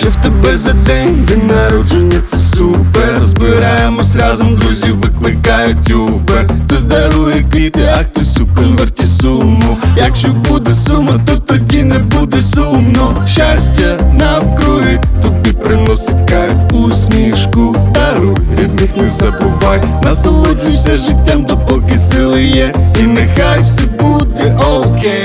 Що в тебе за день, день народження, це супер. Збираємось разом, друзі викликають Uber. Хтось дарує квіти, а хтось у конверті суму. Якщо буде сума, то тоді не буде сумно. Щастя навкруги, тобі приносить кайф усмішку Даруй, рідних не забувай Насолоджуйся життям, допоки сили є. І нехай все буде окей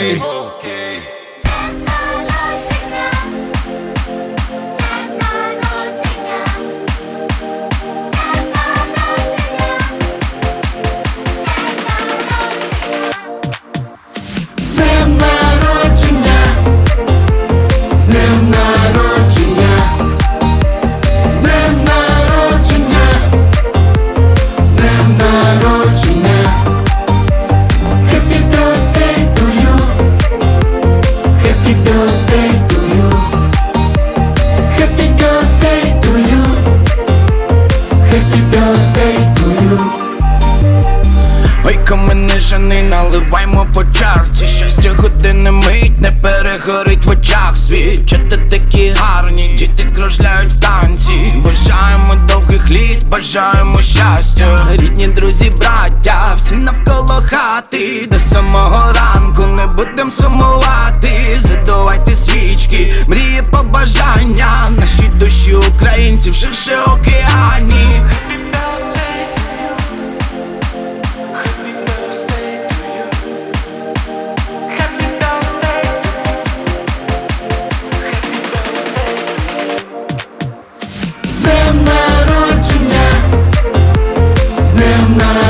жени, наливаймо по чарці. Щастя години мить, не перегорить в очах світ. Чати такі гарні, діти кружляють в танці. Бажаємо довгих літ, бажаємо щастя. Рідні друзі, браття, всі навколо хати. До самого ранку не будем сумувати. Задувайте свічки, мрії, побажання. Наші душі українців ширше night.